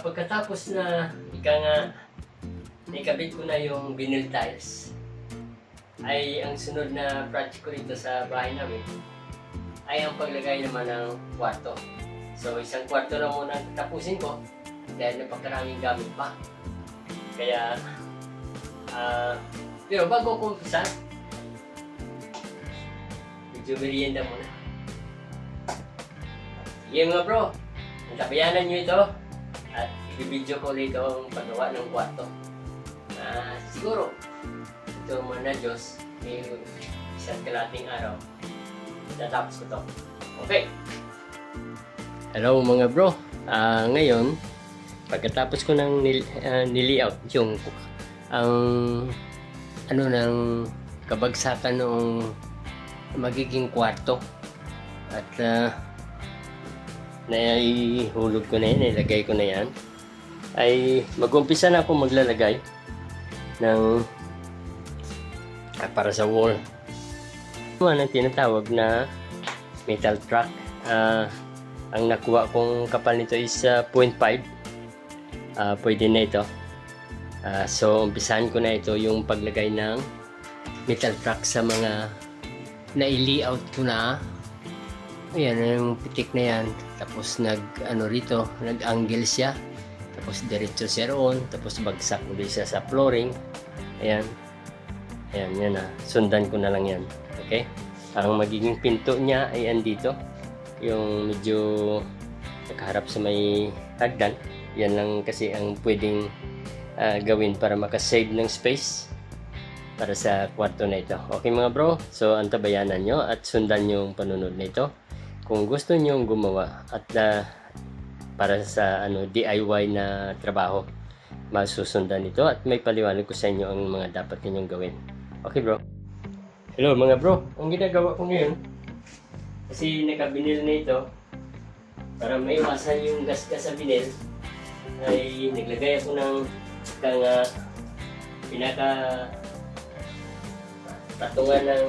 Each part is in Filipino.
pagkatapos na ika nga ikabit ko na yung vinyl tiles, ay ang sunod na project ko dito sa bahay namin ay ang paglagay naman ng kwarto. So isang kwarto na muna tapusin ko dahil napakaraming gamit pa. Kaya, ah, pero bago ko umpisa, medyo merienda muna. Sige mga bro, natabayanan nyo ito ibibidyo ko rito ang paggawa ng kwarto. Ah, siguro, ito mga na Diyos, may isang kalating araw, natapos ko to. Okay. Hello mga bro. Ah, ngayon, pagkatapos ko nang nil, ah, nili-out yung ang ano ng kabagsakan ng magiging kwarto at uh, naihulog ko na yan, nilagay ko na yan ay mag-umpisa na ako maglalagay ng ah, para sa wall. Ano ang tinatawag na metal track Ah, ang nakuha kong kapal nito is ah, 0.5 Ah, pwede na ito. Ah, so umpisahan ko na ito yung paglagay ng metal track sa mga na-layout ko na. Ayan yung pitik na yan. Tapos nag ano rito nag angle siya tapos diretso siya roon tapos bagsak ulit siya sa flooring. Ayan. Ayan yan na. Sundan ko na lang yan. Okay? Ang magiging pinto niya ay andito yung medyo nakaharap sa may hagdan. Yan lang kasi ang pwedeng ah, gawin para makasave ng space para sa kwarto na ito. Okay mga bro, so antabayanan nyo at sundan yung panunod nito. Kung gusto nyo gumawa at ah, para sa ano DIY na trabaho, masusundan ito at may paliwanag ko sa inyo ang mga dapat ninyong gawin. Okay bro? Hello mga bro, ang ginagawa ko ngayon, kasi nakabinil na ito, para maiwasan yung gas-gas sa binil, ay naglagay ako ng kang ah, pinaka patungan ng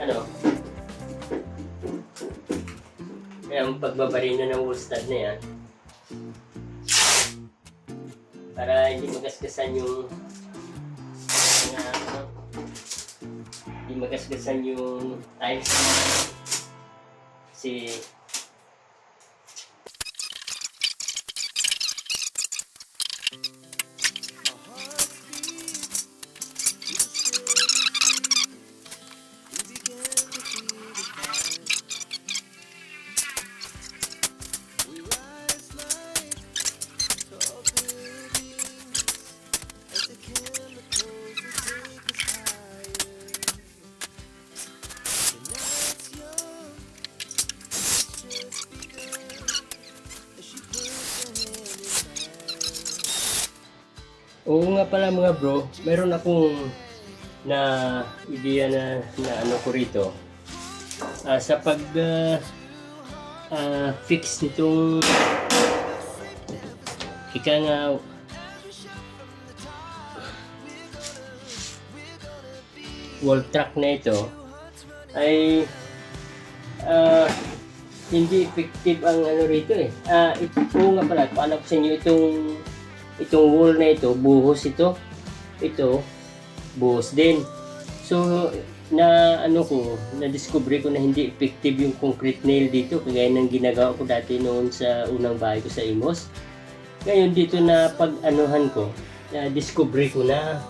ano ang pagbabarino ng woolstud na yan. Para hindi magasgasan yung ano, hindi magasgasan yung tiles. Kasi pala mga bro, meron akong na ideya na, na ano ko rito. Ah, sa pag ah, ah, fix nitong ika nga wall track na ito ay ah, hindi effective ang ano rito eh. Ah, ito nga pala, ko sa inyo itong itong wall na ito, buhos ito. Ito, buhos din. So, na ano ko, na-discover ko na hindi effective yung concrete nail dito kagaya ng ginagawa ko dati noon sa unang bahay ko sa Imos. Ngayon dito na pag-anuhan ko, na-discover ko na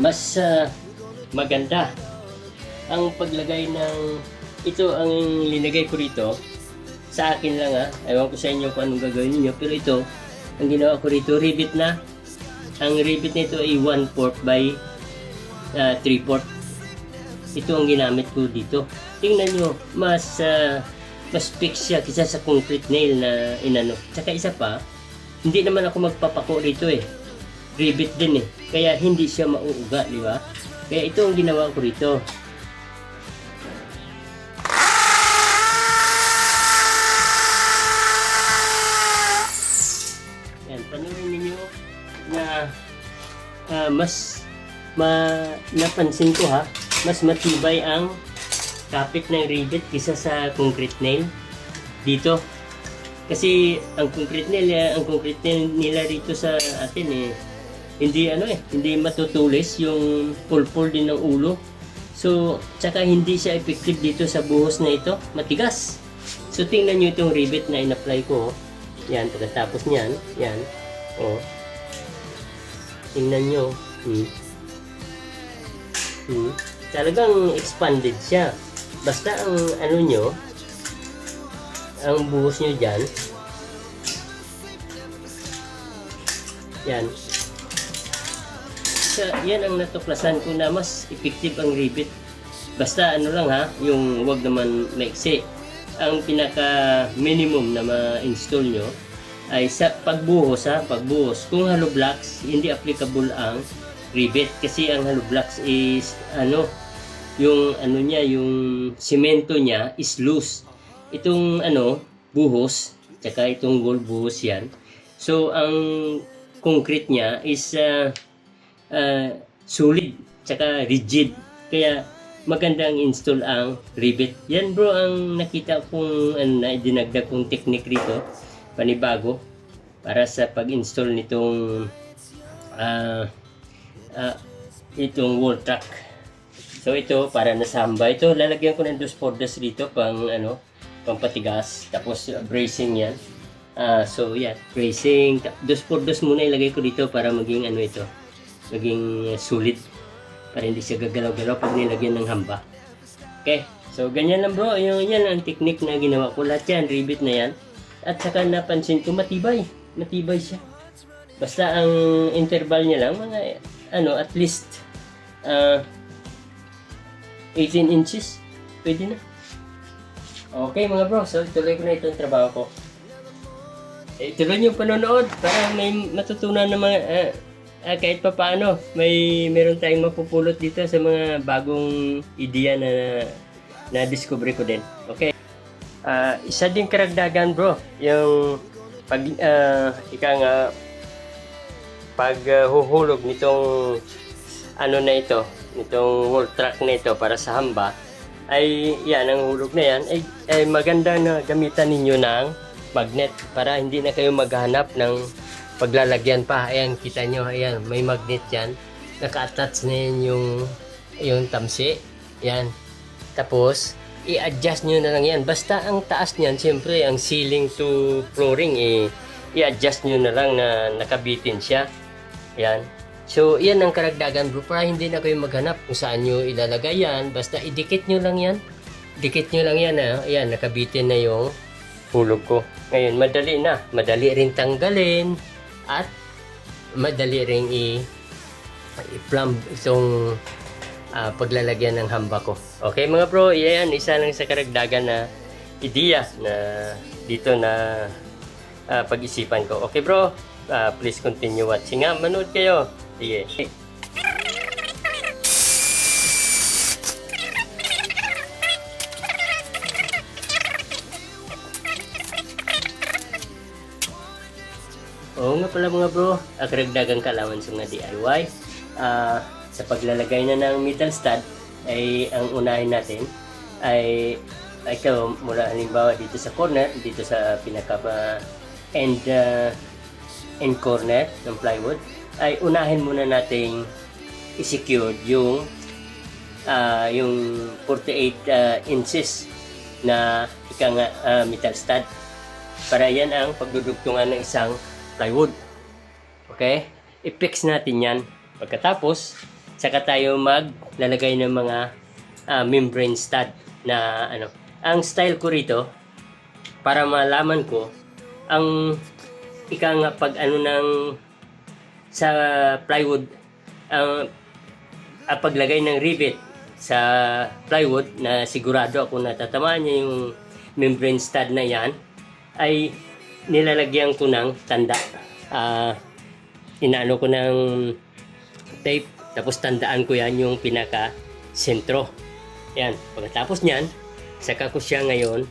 mas ah, maganda ang paglagay ng ito ang linagay ko rito sa akin lang ah ewan ko sa inyo kung anong gagawin niyo pero ito ang ginawa ko rito rivet na. Ang rivet nito ay 1 4 by 3 4 ito ang ginamit ko dito. Tingnan nyo mas ah, mas fix siya kaysa sa concrete nail na inano. Tsaka isa pa hindi naman ako magpapako rito eh. Rivet din eh. Kaya hindi siya mauuga di ba? Kaya ito ang ginawa ko rito ah, mas ma, napansin ko ha, mas matibay ang kapit ng rivet kisa sa concrete nail. Dito, Kasi ang concrete nila, ang concrete nila rito sa atin eh, hindi ano eh, hindi matutulis yung pulpul din ng ulo. So, tsaka hindi siya effective dito sa buhos na ito, matigas. So, tingnan nyo itong rivet na in-apply ko. oh. Yan, pagkatapos niyan, yan. Oh. Tingnan nyo. Hmm. Hmm. Talagang expanded siya. Basta ang ano nyo, ang buhos nyo dyan, yan. Sa, yan ang natuklasan ko na mas effective ang rivet. Basta ano lang ha, yung wag naman maiksi. Ang pinaka minimum na ma-install nyo ay sa pagbuhos ha, pagbuhos. Kung hollow blocks, hindi applicable ang rivet kasi ang hollow blocks is ano, yung ano niya, yung semento niya is loose. Itong ano, buhos, tsaka itong gold buhos yan. So ang concrete niya is uh, uh, solid, tsaka rigid. Kaya magandang install ang rivet. Yan bro ang nakita kong ano, na dinagdag kong technique rito, panibago, para sa pag-install nitong ah ah, itong wall track. So ito para nasamba. Ito lalagyan ko ng dos por dos dito pang ano, pang patigas. Tapos uh, bracing yan. Ah, so yeah, bracing. Dos por dos muna ilagay ko dito para maging ano ito, maging uh, sulit. Para hindi siya gagalaw-galaw pag nilagyan ng hamba. Okay, so ganyan lang bro. Yung, yan ang technique na ginawa ko. Lahat yan, rivet na yan. At saka napansin ko matibay. Matibay siya. Basta ang interval niya lang, mga ano, at least ah 18 inches. Pwede na. Okay mga bro, so ituloy ko na itong trabaho ko. Eh, ituloy niyo yung panonood para may matutunan ng mga ah, ah, kahit pa paano may meron tayong mapupulot dito sa mga bagong ideya na na discover ko din. Okay. Ah, isa din karagdagan bro, yung pag ah, ika nga pag ah, huhulog nitong ano na ito, nitong wall track na ito para sa hamba, ay yan, ang hulog na yan, ay, ay maganda na gamitan ninyo ng magnet para hindi na kayo maghanap ng paglalagyan pa. Ayan, kita nyo, ayan, may magnet yan. Naka-attach na yan yung, yung tamsi. Yan. Tapos, i-adjust nyo na lang yan. Basta ang taas niyan, siyempre, ang ceiling to flooring, eh, i-adjust nyo na lang na nakabitin siya. Yan. So, yan ang karagdagan bro. Para hindi na kayo maghanap kung saan nyo ilalagay yan. Basta idikit nyo lang yan. Dikit nyo lang yan. Ah. Ayan, nakabitin na yung hulog ko. Ngayon, madali na. Madali rin tanggalin. At madali rin i-plumb itong ah, paglalagyan ng hamba ko. Okay mga bro, yan. Isa lang sa karagdagan na ideya na dito na ah, pag-isipan ko. Okay bro, ah, please continue watching nga. Manood kayo. Sige. Oo nga pala mga bro, ang karagdagang kalaman sa mga DIY. Ah, sa paglalagay na ng metal stud, ay ang unahin natin ay ito mula halimbawa dito sa corner, dito sa pinaka end ah, end corner ng plywood, ay unahin muna nating i-secure yung ah, yung 48 ah, inches na ika nga ah, metal stud para yan ang pagdudugtungan ng isang plywood. Okay? I-fix natin yan. Pagkatapos, saka tayo maglalagay ng mga ah, membrane stud na ano. Ang style ko rito, para malaman ko, ang ika nga pag ano ng sa plywood, ang ang paglagay ng rivet sa plywood na sigurado ako natatamaan niya yung membrane stud na yan ay nilalagyan ko ng tanda. Ah, inaano ko ng tape tapos tandaan ko yan yung pinaka sentro. Yan, pagkatapos niyan, saka ko siya ngayon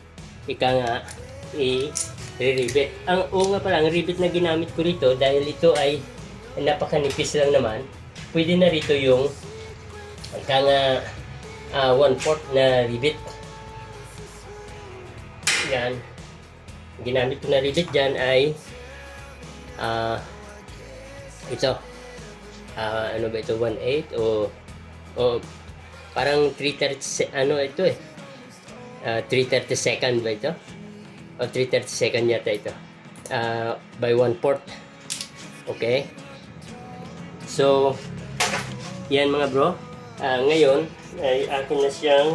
ika nga i-rivet. Ang oo nga pala, ang rivet na ginamit ko rito dahil ito ay napakanipis lang naman. Pwede na rito yung ika nga ah, one fourth na rivet. Yan. ginamit ko na rivet dyan ay ah ito ah ano ba ito 1.8 o o parang 330 se- ano ito eh? Ah, 330 second ba ito? O 330 second yata ito. Ah, by 1 port. Okay. So yan mga bro. Ah, ngayon ay akin na siyang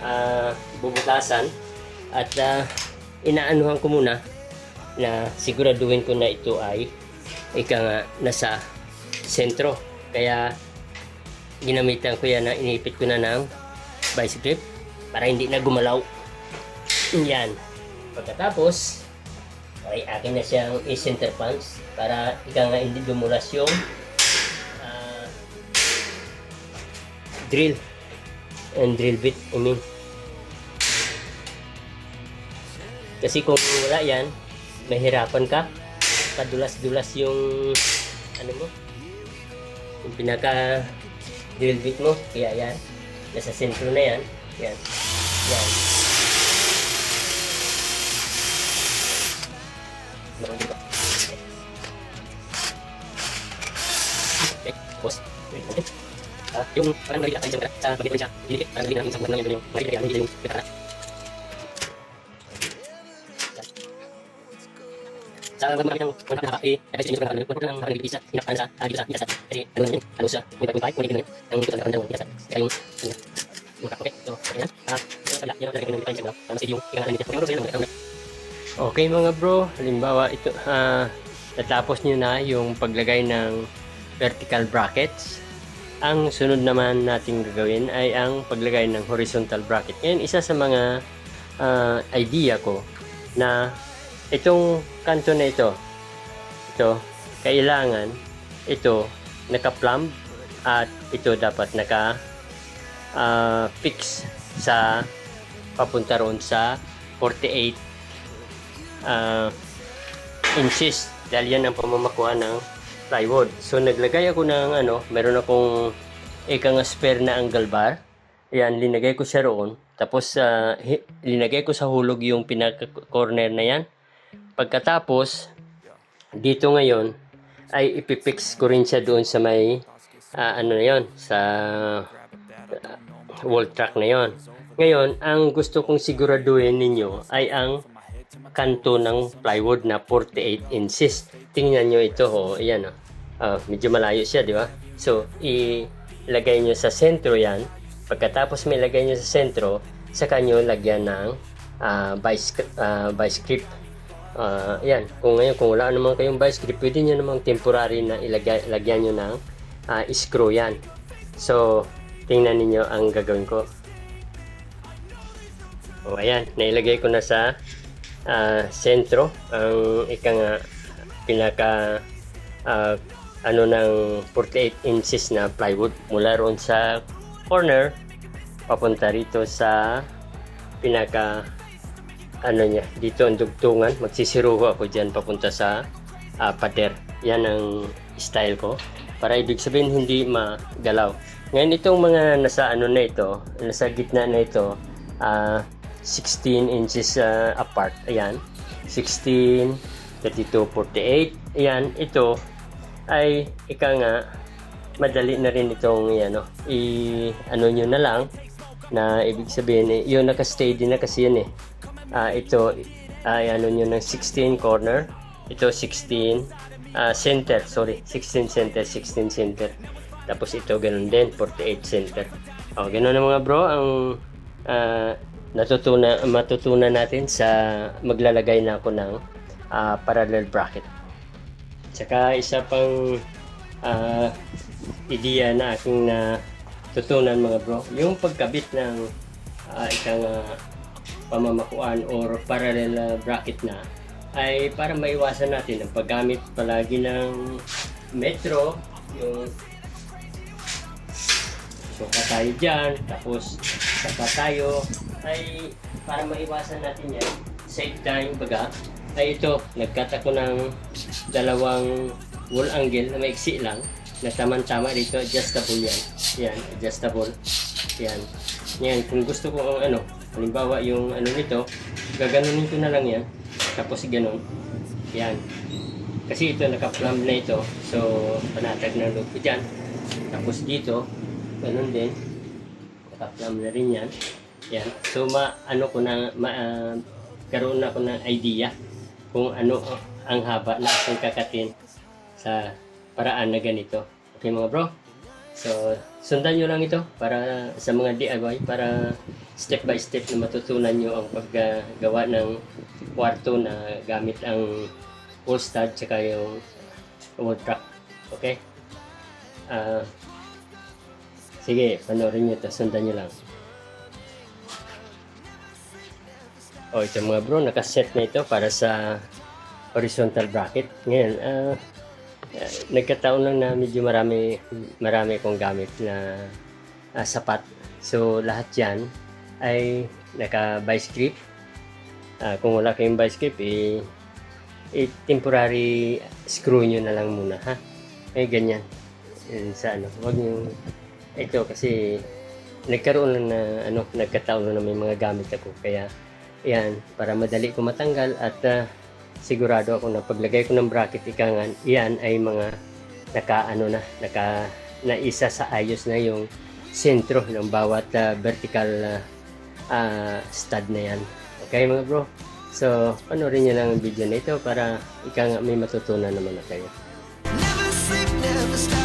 ah, bubutasan. At ah, inaanuhan ko muna na siguraduhin ko na ito ay ika nga nasa sentro. Kaya ginamitan ko yan na inipit ko na ng grip para hindi na gumalaw. Yan. Pagkatapos ay akin na siyang i-center punch para ika nga hindi dumulas yung ah, drill. And drill bit I mean. Kasi kung wala yan mahirapan ka padulas-dulas yung ano mo yung pinaka drill bit mo kaya yan nasa sentro na yan yan yan pause. Ah, yung parang tayo sa bagay siya. Hindi parang nalila sa buwan yung makikita yung Sa mga ng mga na eh sa inyo ng mga ng mga bisa inapan sa agi sa bisa. Kasi ano yun? Ano sa 1.5 kung hindi ang dito na ang bisa. Kaya yung Okay, so ayan. Ah, yung pala yung talaga ng design sa ano sa yung sa Okay mga bro, halimbawa ito ah natapos niyo na yung paglagay ng vertical brackets. Ang sunod naman nating gagawin ay ang paglagay ng horizontal bracket. Ngayon, isa sa mga ah, idea ko na itong kanto na ito, ito, kailangan ito naka-plumb at ito dapat naka ah, fix sa papunta roon sa 48 ah, inches dahil yan ang pamamakuha ng plywood. So naglagay ako ng ano, meron akong ikang spare na angle bar. Yan, linagay ko siya roon. Tapos hi- linagay ko sa hulog yung pinaka-corner na yan. Pagkatapos, dito ngayon, ay ipipix ko rin siya doon sa may, ah, ano na yon sa ah, wall track na yon. Ngayon, ang gusto kong siguraduhin ninyo ay ang kanto ng plywood na 48 inches. Tingnan nyo ito, oh, ayan, oh. Ah, medyo malayo siya, di ba? So, ilagay nyo sa sentro yan. Pagkatapos may lagay nyo sa sentro, saka nyo lagyan ng ah, vice, ah, vice grip. Ah, yan, kung ngayon, kung wala naman kayong vice grip, pwede nyo namang temporary na ilagay, lagyan nyo ng ah, screw yan. So, tingnan ninyo ang gagawin ko. O ayan, nailagay ko na sa ah, sentro ang ika nga pinaka ah, ano ng 48 inches na plywood mula roon sa corner papunta rito sa pinaka ano niya dito ang dugtungan. Magsisiruho ako diyan papunta sa ah, pader. Yan ang style ko. Para ibig sabihin hindi magalaw. Ngayon itong mga nasa ano na ito nasa gitna na ito ah 16 inches ah, apart. Ayan. 16 32 48 ayan ito ay ika nga madali na rin itong ano i ano nyo na lang. Na ibig sabihin eh, yun naka-steady na kasi yan eh Ah, ito ay ano nyo ng 16 corner. Ito 16 ah, center sorry 16 center 16 center. Tapos ito ganun din 48 center. Oh ganun na mga bro ang ah, natutunan matutunan natin sa maglalagay na ako ng ah, parallel bracket. Tsaka isa pang ah, ideya na aking na tutunan mga bro, yung pagkabit ng uh, ikang ah, pamamakuan or parallel bracket na ay para maiwasan natin ang paggamit palagi ng metro, yung suka tayo dyan, tapos saka tayo ay para maiwasan natin yan, save time baga, ay ito, nagkat ako ng dalawang wall angle na maiksi lang na tamang-tama dito, adjustable yan. Yan, adjustable. Yan. Yan, kung gusto ko ang ano, halimbawa yung ano nito, gaganunin ko na lang yan. Tapos ganun. Yan. Kasi ito naka-plumb na ito. So, panatag na loob ko dyan. Tapos dito, ganun din. Naka-plumb na rin yan. Yan. So, ma, ano ko na, ma, ah, karoon na ako ng idea kung ano ang haba na aking kakatin sa paraan na ganito. Okay mga bro? So, sundan nyo lang ito para sa mga DIY para step by step na matutunan nyo ang paggawa ng kwarto na gamit ang wall stud tsaka yung wall track. Okay? Ah, sige, panoorin nyo ito. Sundan nyo lang. O, ito mga bro, nakaset na ito para sa horizontal bracket. Ngayon, ah, ah, nagkataon lang na medyo marami, marami kong gamit na ah, sapat. So, lahat yan ay naka-vice grip. Ah, kung wala kayong vice grip, eh, eh, temporary screw nyo na lang muna, ha? Eh, ganyan. Yun sa ano, wag nyo, ito kasi nagkaroon lang na, ano, nagkataon na may mga gamit ako. Kaya, yan, para madali ko matanggal at ah, sigurado ako na paglagay ko ng bracket ikangan, yan ay mga naka ano na, naka naisa sa ayos na yung sentro ng bawat ah, vertical ah, stud na yan. Okay mga bro? So, panoorin nyo lang ang video na ito para ika nga may matutunan naman na kayo. Never sleep, never stop.